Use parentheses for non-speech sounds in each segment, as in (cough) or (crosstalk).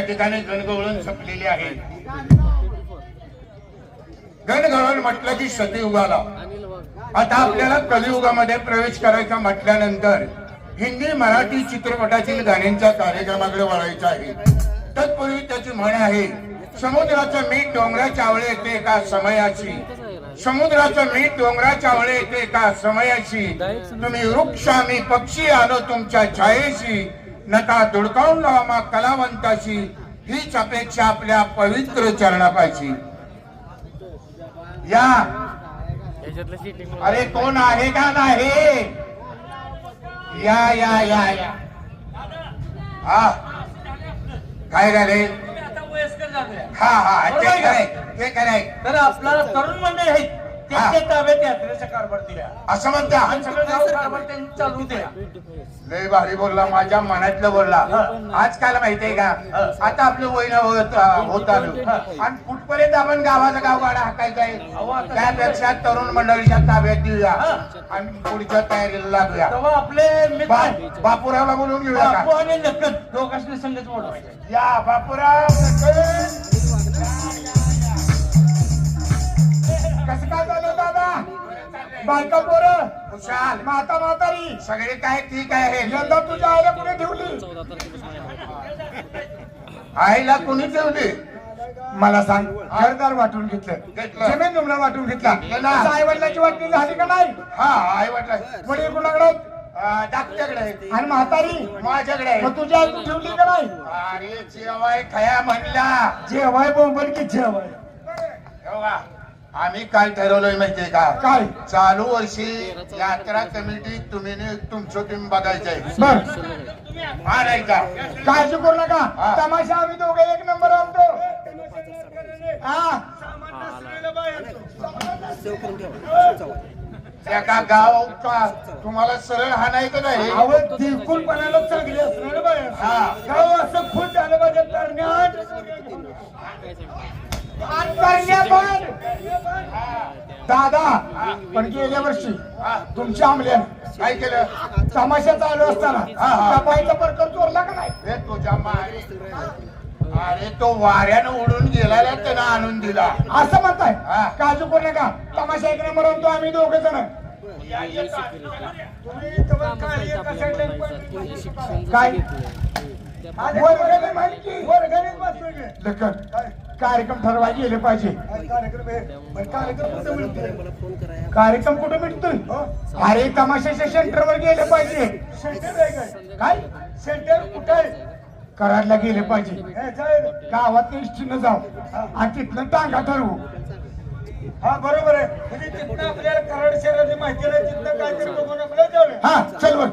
ठिकाणी गणगवळण संपलेली आहे. गणगवळण म्हटलं की सतयुगाला. आता आपल्याला कलियुगामध्ये प्रवेश करायचा म्हटल्यानंतर हिंदी मराठी चित्रपटातील गाण्यांच्या कार्यक्रमाकडे वळायचं आहे. तत्पूर्वी त्याची म्हण आहे समुद्राचं मीठ डोंगराच्या आवळे येते एका समयाची समुद्राचं मीठ डोंगराच्या आवळे येते एका समयाची तुम्ही वृक्ष आम्ही पक्षी आलो तुमच्या छायेशी. नका धुडकावून लावा कलावंताशी. हीच अपेक्षा आपल्या पवित्र चरणापाशी. या. अरे कोण आहे का नाही? या या या या. हा. काय झाले? हा हा ते खरंय ते खरंय. तर आपल्याला तरुण मंडळी आहेत. त्यांच्या ताब्यात यात्रेचा कारभार दिला असं म्हणता आणि सगळं गाव कारभार त्यांनी चालू दिला लय भारी बोलला माझ्या मनातलं बोलला. आजकाल माहितीये का? आता आपलं वय होत होत आलो. आणि कुठपर्यंत आपण गावाचा गावगाडा हाकायचा आहे? त्यापेक्षा तरुण मंडळीच्या ताब्यात देऊया. आणि पुढच्या तयारीला लागूया. तेव्हा आपले बा- बापूरावला बोलून घेऊया बापू का? आणि नकद दोघांनी संगत बोलवायचे या बापूराव कसं काय झालं दादा? बायका पोरं खुशाल. माता म्हातारी. सगळे काय ठीक आहे? यंदा तुझ्या आईला कुणी ठेवली. आईला कुणी ठेवली? मला सांग घरदार वाटून घेतलं. जमीन वाटून घेतला. आई वडिलाची वाटणी झाली का नाही? हा आई वाटला वडील कुणाकडे? धाकट्याकडे आणि म्हातारी? माझ्याकडे मग तुझी आई तू ठेवली का नाही? अरे जेवाय खया म्हणला. जेवाय बोंबल की जेवाय. आम्ही काय ठरवलंय माहितीये का? काय? चालू वर्षी यात्रा कमिटी तुम्ही तुमचं तुम्ही बघायचंय. बर. हा नाही का काळजी करू नका. तमाशा आम्ही दोघे एक नंबर आणतो. एका गाव का? तुम्हाला सरळ हा नाही का नाही? आवड दिलकुल पणाला चांगली असणार बाय. हा. गाव असं खुश झालं पाहिजे दादा पण गेल्या वर्षी. तुमच्या आमल्यान काय केलं? तमाशा चालू असताना. कपाईचा प्रकार चोरला का नाही? हे तुझ्या अरे तो वाऱ्यानं उडून गेलेला त्यानं आणून दिला. असं म्हणताय? हा. काजू करू नका तमाशा एक नंबर आणतो आम्ही दोघे जण. काय? वर्गणीत. लखन, कार्यक्रम ठरवायला गेले पाहिजे. कार्यक्रम कुठे मिळतोय? अरे तमाशाच्या सेंटरवर गेले पाहिजे. काय? सेंटर कुठे कराडला गेले पाहिजे. गावात एसटीनं जाऊ. आणि तिथनं टांगा ठरवू. हा बरोबर आहे. म्हणजे तिथनं आपल्याला कराड शहराची माहिती नाही तिथनं काहीतरी बघून आपल्याला जाऊया हा चल बर.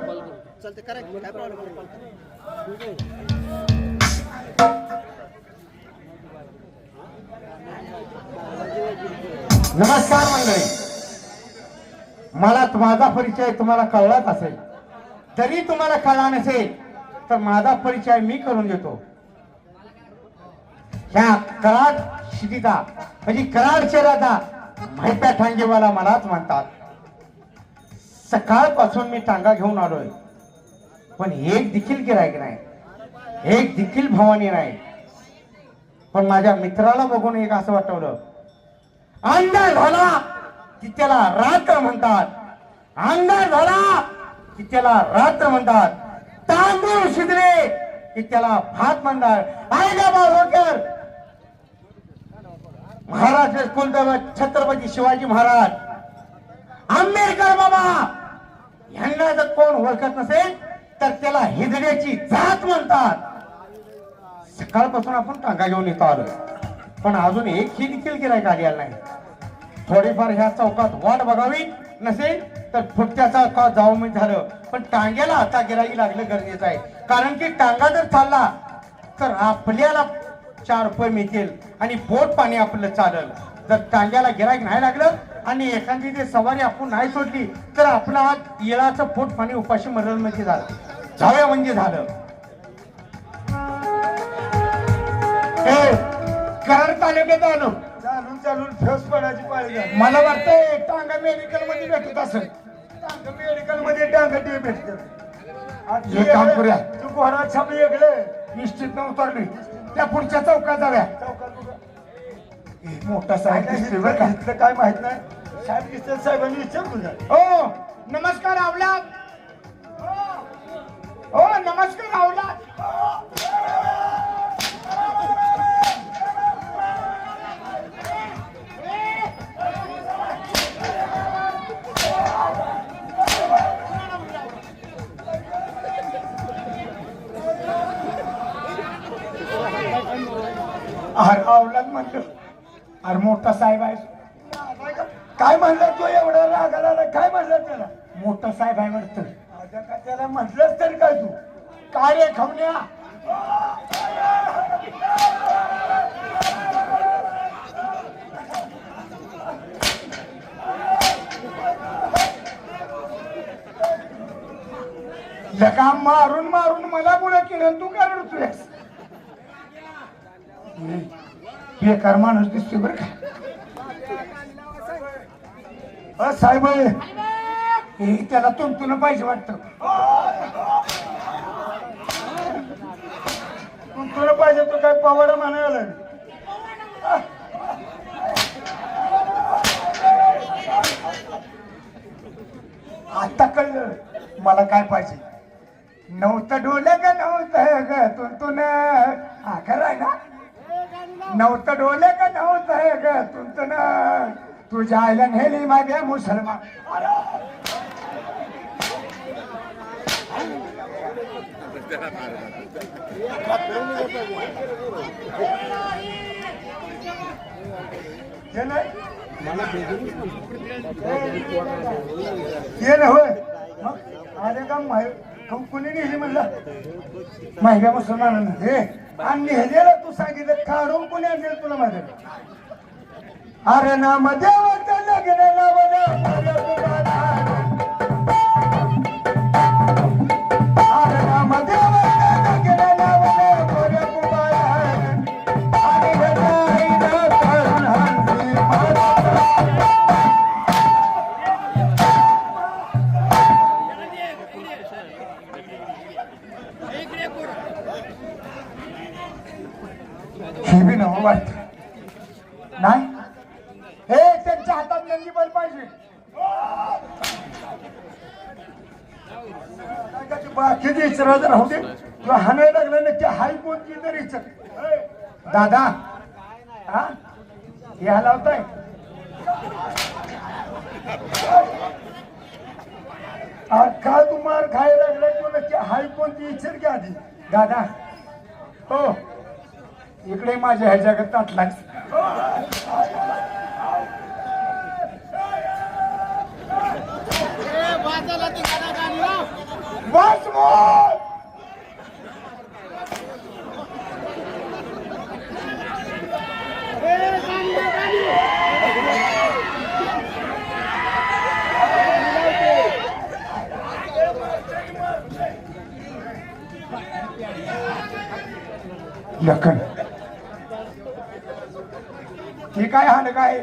नमस्कार मंडळी. मला माझा परिचय तुम्हाला कळलाच असेल. तरी तुम्हाला कळला नसेल तर माझा परिचय मी करून देतो. ह्या कराड शिटीचा म्हणजे कराड शहराचा माहित्या ठांगेवाला मलाच म्हणतात. सकाळपासून मी टांगा घेऊन आलोय. पण एक देखील गिरायक नाही. एक देखील भवानी नाही. पण माझ्या मित्राला बघून एक असं वाटवलं. अंधार झाला की त्याला रात्र म्हणतात. अंधार झाला की त्याला रात्र म्हणतात. तांदूळ शिजले की त्याला भात म्हणतात. आहे का बाळवकर महाराष्ट्र कुलदैवत छत्रपती शिवाजी महाराज? आंबेडकर बाबा! यांना जर कोण ओळखत नसेल तर त्याला हिजड्याची जात म्हणतात. सकाळपासून आपण टांगा घेऊन येतो आलो. पण अजून एक ही देखील गिरायक आलेला नाही. थोडीफार ह्या चौकात वाट बघावी नसेल तर पुढच्या चौकात जाऊन मी झालं. पण टांग्याला आता गिराई लागलं गरजेचं आहे. कारण की टांगा जर चालला तर आपल्याला चार रुपये मिळतील आणि पोट पाणी आपलं चालल. जर टांग्याला गिराईक नाही लागलं आणि एखादी ते सवारी आपण नाही सोडली तर आपला हात येळाचं पोट पाणी उपाशी मरल म्हणजे झालं. झाव्या म्हणजे झालं. ए, कराड तालुक्यात आलो चालून चालून फेस पडायची पाहिजे मला वाटतंय टांगा मेडिकलमध्ये भेटत असेल. मेडिकलमध्ये टांगा ते भेटत. एक काम करूया. तू घोडा छाप वेगळे निश्चित न उतरली. त्या पुढच्या चौकात जाऊया. चौकात उभा. मोठा साहेब काय दिसतोय बरं का? इथलं इथलं काय माहीत नाही. साहेब दिसतात साहेबांनी विचारतो का हो नमस्कार आवला हो नमस्कार आवला अरे म्हणलं. अरे मोठा साहेब आहे. काय म्हणलं तो एवढा रागाला काय म्हणलं त्याला? मोठा साहेब आहे म्हणतं त्याला म्हटलंच तरी काय तू? काय रे खवण्या लगा मारून मारून मला पुढे केलं तू काय रडतोयस? बेकार माणूस दिसतोय बरं का? साहेब हे त्याला तुमतुन पाहिजे वाटत. तुला पाहिजे तो काय? पवाडा म्हणायला आता कळलं मला काय पाहिजे. नव्हतं डोलं का नव्हतं ग तुंतुन हा खरं आहे ना? नव्हतं डोले का नव्हतं हे ग? ना तुझ्या आईला नेली माझ्या मुसलमान. हे नाही ये ना होय. मग आले का? माहि- कुणी नेली म्हणलं? माझ्या मुसलमानानं. हे आणि नेलेला तू सांगितलं काढून कुणी आणले तुला माहिती अरे नाम देवत लग्न लावलं. कोणती इचर की आधी दादा. हो. इकडे माझ्या ह्या जगात ताटलाच बस मोर लखन. हे काय हाल काय?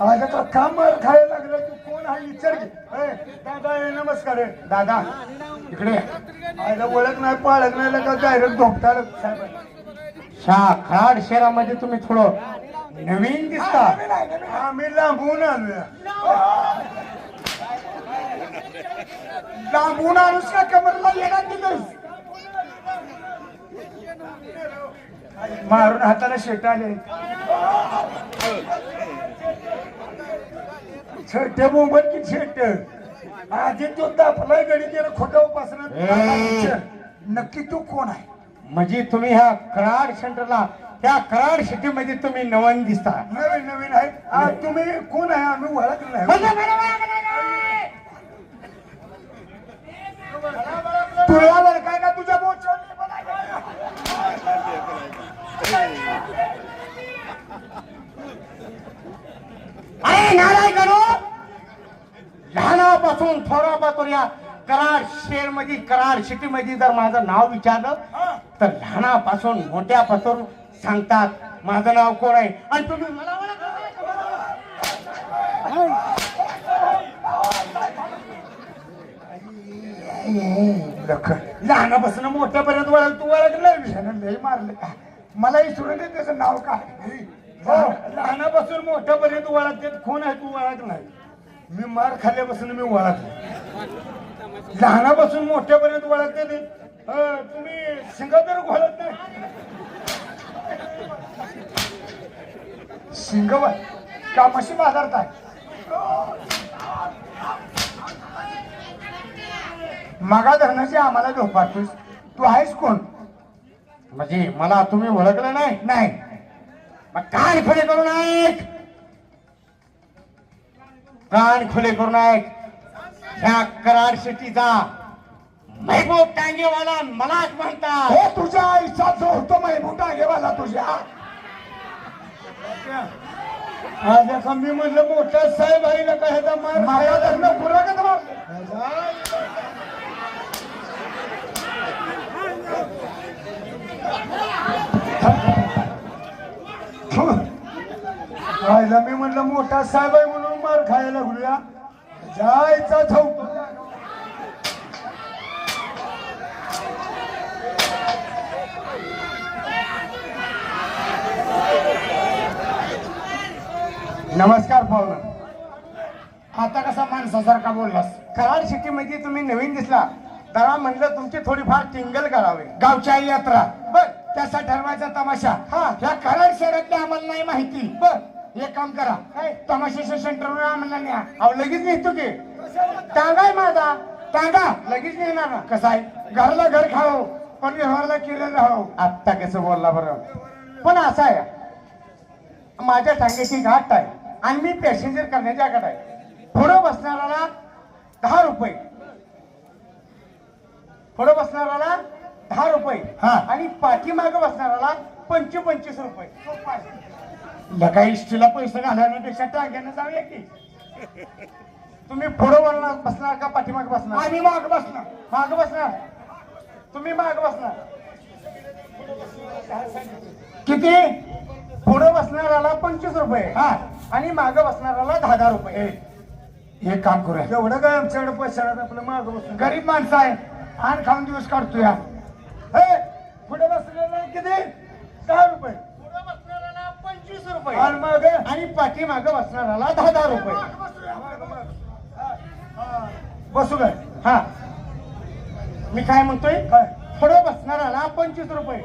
का काम खायला लागला तू कोण इचर की. ए, दादा नमस्कार दादा. इकडे आयला ओळख नाही पाळख नाही का डायरेक्ट शा खराड शहरामध्ये तुम्ही थोडं नवीन दिसता. आम्ही लांबून आलोय. लांबून आणूस का कमरला येणार तिथंच मारून हाताला शेट आले छोटे मोबाईल की छेट आधी तो दापलाय गडी त्याला खोटा उपासना नक्की तू कोण आहे म्हणजे तुम्ही ह्या कराड सेंटरला ह्या कराड सिटी मध्ये तुम्ही नवीन दिसता नवीन नवीन आहे तुम्ही कोण आहे आम्ही ओळखलं नाही तुला बरं काय का तुझ्या बोचवली अरे नाराय करो लहानापासून थोरापासून या कराड शहरमध्ये कराड सिटी मध्ये जर माझं नाव विचारलं तर लहानापासून मोठ्यापासून सांगतात माझं नाव कोण आहे? आणि तुम्ही मला ओळखलं नाही का? लहानापासून मोठ्यापर्यंत वळख तू वळखलं? लय मारलं मला विसरून दे त्याचं नाव काय हो, लहानापासून मोठ्यापर्यंत ओळखते कोण आहे तू ओळख नाही? मी मार खाल्ल्यापासून मी ओळखले लहानापासून मोठ्यापर्यंत ओळखते ते तुम्ही सिंगापूर घोळत नाही? सिंगवर कामाशी बाजारताय मगा धरणाची आम्हाला झोपातोस तू आहेस कोण? म्हणजे मला तुम्ही ओळखलं नाही? नाही. मग कान खुले करून ऐक कान खुले करून ऐक ह्या कराड सिटीचा महबूब टांगेवाला मलाच म्हणतात. हे तुझ्या आईचा जो होतो महबूब टांगेवाला तुझ्या. आज मी म्हणलं मोठा साहेब आईला काय ह्याचा मार माया धरणं पुरा का आईला मी म्हणलं मोठा साहेब आहे म्हणून मार खायला लागलोया जायचा चौक नमस्कार पाहुणा. आता कसा माणसासारखा बोललास? कराडमध्ये तुम्ही नवीन दिसला. जरा म्हणलं तुमची थोडीफार टिंगल करावी. गावच्या यात्रा. बर. त्याचा ठरवायचा तमाशा. हा. ह्या कराड शहरातली आम्हाला नाही माहिती. बर. एक काम करा. काय? तमाशाच्या सेंटरवर आम्हाला न्या. अहो लगेच निघतो की. टांगाय माझा. टांगा. लगेच नेणार. ना कसं आहे? घरला घर खाओ पण व्यवहारला केलेलं राहो आत्ता कसं बोलला बरं. पण असं आहे. माझ्या टांग्याची घाट आहे. आणि मी पॅसेंजर करण्याच्या आकडे आहे पुढं बसणाऱ्याला दहा रुपये. पुढं बसणाऱ्याला दहा रुपये हा. आणि पाठीमागं बसणाऱ्याला पंच पंचवीस रुपये लगा इष्टीला पैसे घालवण्यापेक्षा टांग्यानं जाऊया की. तुम्ही पुढं बोलणार बसणार का पाठीमाग बसणार? आम्ही माग बसणार. माग बसणार. तुम्ही माग बसणार. किती? पुढे बसणाऱ्याला पंचवीस रुपये. हा. आणि मागे बसणाऱ्याला दहा दहा रुपये. हे काम करूया. एवढं काय आमच्याकडे पैसा आपलं मागं बसून गरीब माणसं आहे आण खाऊन दिवस काढतो या पुढे बसलेला किती? दहा रुपये. पुढे बसणाऱ्याला पंचवीस रुपये. आणि माग? आणि पाठी मागे बसणाऱ्याला दहा दहा रुपये. बसू काय? हा. मी काय म्हणतोय? काय? पुढे बसणाऱ्याला पंचवीस रुपये.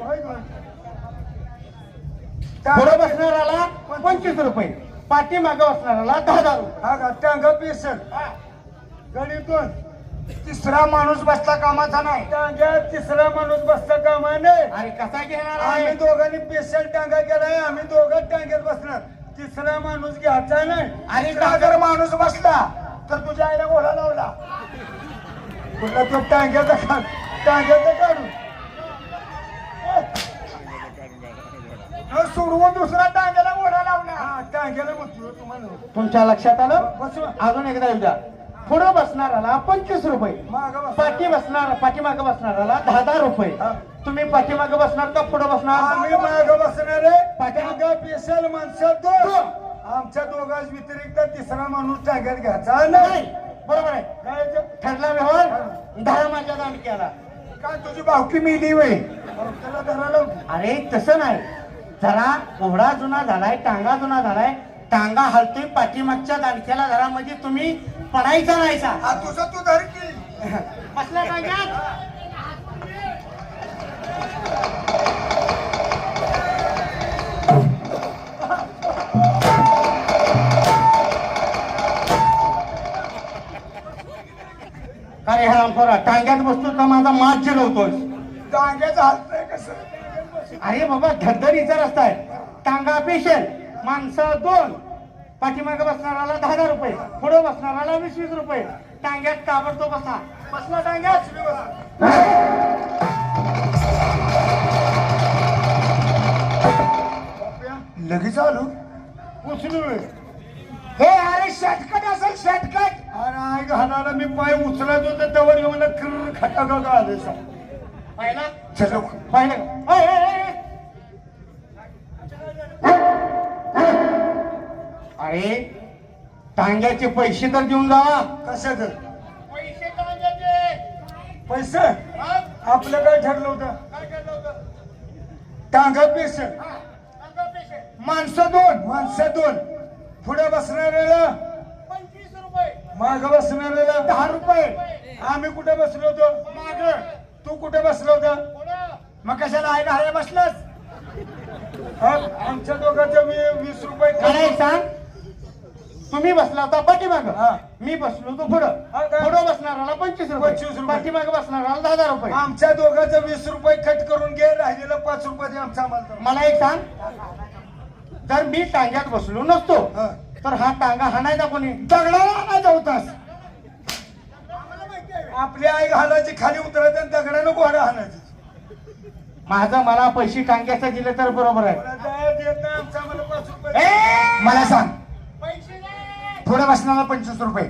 पुढे बसणाऱ्याला पंचवीस रुपये. पाठी मागे बसणाऱ्याला दहा दहा रुपये. हा का? टांगा पेसल गणितून तिसरा माणूस बसता कामाचा नाही. टांग्यात तिसरा माणूस बसता कामा नाही अरे कसा घेणार आम्ही आहे दोघांनी पेशल टांगा केलाय आम्ही दोघं टांग्यात बसणार. तिसरा माणूस घ्यायचा नाही. आणि जर माणूस बसला तर तुझ्या आईला घोडा लावला. कुठला तो टांग्याचा काढ टांग्याचा अहो, सोडवून दुसरा टांग्याला घोडा लावला. हा टांग्याला म्हणतो तुम्हाला. तुमच्या लक्षात आलं? बसवा. अजून एकदा येऊ द्या. पुढे बसणाऱ्याला पंचवीस रुपये. पाठी बसणार पाठीमागे बसणाऱ्याला दहा दहा रुपये. तुम्ही पाठीमागे बसणार का पुढे बसणार? आम्ही माग बसणार पेशल माणसं दोन. आमच्या दोघांच व्यतिरिक्त तिसरा माणूस टांग्यात घ्यायचा नाही. बरोबर आहे? ठरला व्यवहार? दहा माझ्या दान केला. काय तुझी बावकी मिली वय? त्याला धरायला अरे तसं नाही. जरा कोहडा जुना झालाय टांगा जुना झालाय. टांगा हलतोय पाठीमागच्या दांडक्याला जरा म्हणजे तुम्ही पडायचा नाहीसा हा तुझा तू धर की. बसल्या (laughs) टांग्यात काय हरामखोरा टांग्यात बसतो का माझा मात चिरवतोय टांग्याचं हालतंय कसं? अरे बाबा धडधडीचा रस्ता आहे. टांगा पेशल माणसं दोन. पाठीमागे बसणाऱ्याला दहा दहा रुपये पुढे बसणाऱ्याला वीस वीस रुपये. टांग्यात ताबडतोब बसा. बसला टांग्यात. लगेच आलो. उचलू हे अरे शॉर्टकट असेल शॉर्टकट अरे आई घालायला मी पाय उचलत होते तेव्हा येऊन किर खटा गा आले पाहिला? चलो पाहिलं अरे टांग्याचे पैसे तर देऊन जा कसं कर पैसे टांग्याचे पैसे? आपलं काय ठरलं होतं? टांगा पैसे माणसं दोन माणसं दोन. पुढे बसणाऱ्याला माग बसणाऱ्याला दहा रुपये. आम्ही कुठे बसलो होतो? माग. तू कुठे बसलो होता? मग कशाला आहे का बसलास? हा, आमच्या दोघांचं मी वीस रुपये सांग तुम्ही बसला होता पाठीमाग. मी बसलो होतो पुढं? पुढं बसणाराला पंचवीस रुपये. 25 रुपये. पाठीमाग बसणाराला दहा हजार रुपये. आमच्या दोघांचं वीस रुपये कट करून घे राहिलेलं पाच रुपये आमचा आम्हाला मला एक सांग. जर मी टांग्यात बसलो नसतो. तर हा टांगा हाणायचा कोणी? दगडाला आणायचा होतास. आपली आई घालायची खाली उतरायचं आणि दगडानं घोडा हाणायची. माझं मला पैसे टांग्याचं दिले तर बरोबर आहे! मला सांग. पुढे बसणारा पंचवीस रुपये.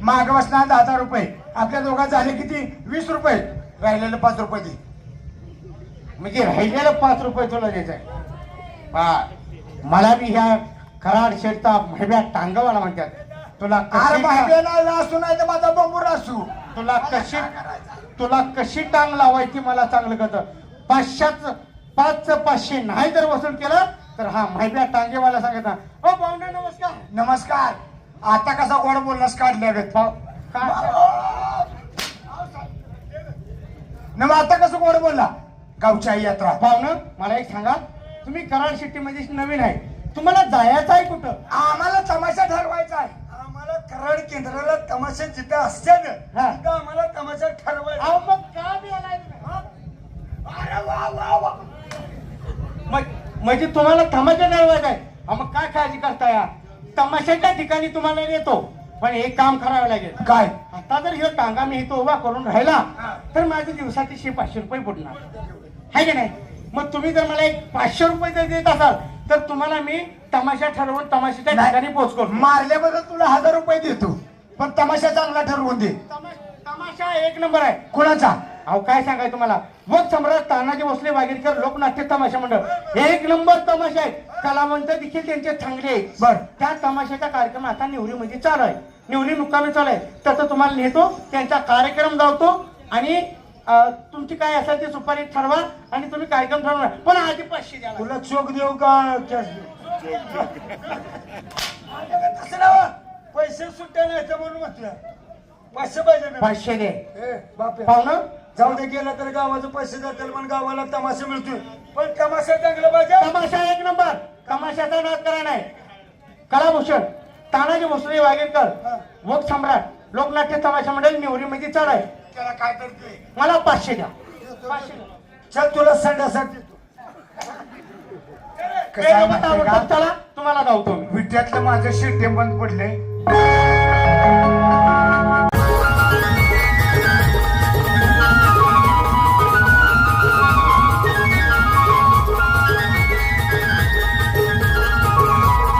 माग बसणारा दहा हजार रुपये. आपल्या दोघात झाले किती? वीस रुपये. राहिलेलं पाच रुपये दे. म्हणजे राहिलेलं पाच रुपये तुला द्यायचंय. मला बी ह्या कराड शेडचा महिब्या टांगावाला म्हणतात. तुला असू नाही तर माझा बंबूर असू तुला कशी तुला कशी टांग लावायची मला चांगलं कळतं. पाचशेच पाच पाचशे नाही जर वसूल केलं तर हा महिब्या टांगेवाला सांगायचा हो पाहुणे नमस्कार. नमस्कार. आता कसा गोड बोललास काढल्या गत न मग आता कसं गोड बोलला? गावची आई यात्रा. पाहुणं मला एक सांगा तुम्ही कराड सिटी मध्ये नवीन आहे. तुम्हाला जायचं आहे कुठं? आम्हाला तमाशा ठरवायचा आहे. आम्हाला कराड केंद्राला तमाशा जिथं असते ना हा. तिथं आम्हाला तमाशा ठरवायचा. अहो, मग का? हा? अरे वा वा वा. मग- म्हणजे तुम्हाला तमाशा ठरवायचा आहे. अहो, मग काय काळजी करताय? तमाशाच्या ठिकाणी तुम्हाला येतो पण एक काम करावं लागेल. काय? आता जर ह्यो टांगा मी इथं उभा करून राहिला तर माझे दिवसाचे शे पाचशे रुपये पडणार आहे की नाही? मग तुम्ही जर मला एक पाचशे रुपये जर देत असाल तर तुम्हाला मी तमाशा ठरवून तमाशाच्या. ठिकाणी करतो मारल्याबद्दल तुला हजार रुपये देतो. पण तमाशा चांगला ठरवून दे. तमा- तमाशा एक नंबर आहे. कुणाचा? अहो काय सांगाय तुम्हाला? मग सम्राट तानाजी भोसले वागेरकर लोकनाट्य तमाशा मंडळ. एक नंबर तमाशा आहे कलावंत देखील त्यांचे चांगले आहेत. बर. त्या तमाशाचा कार्यक्रम आता निवडीमध्ये चालू आहे. निवडी मुक्कामी चालू आहे. त्याचा तुम्हाला नेतो त्यांचा कार्यक्रम जावतो आणि तुमची काय असेल ती सुपारी ठरवा आणि तुम्ही कार्यक्रम ठरवा पण आधी पाचशे द्या. तुला चोख देऊ का? कॅश देऊ. तसं नव्ह. पैसे सुट्ट्या नाही म्हणून म्हटलं. पाचशे पाहिजे पाचशे दे. पाहुणं जाऊ दे गेला तर गावाचे पैसे जातील पण गावाला तमाशा मिळतोय. पण तमाशा चांगला पाहिजे. तमाशा एक नंबर. तमाशाचा नाद करा नाही. कलाभूषण तानाजी भोसले वागेरकर वक सम्राट लोकनाट्य तमाशा मंडळ निवडीमध्ये चालू आहे. त्याला काय करतोय मला पाचशे द्या. पाचशे द्या. चल तुला संडासाठी कसं आहे का? चला तुम्हाला धावतो मी. विट्यातलं माझं शिट्टे बंद पडले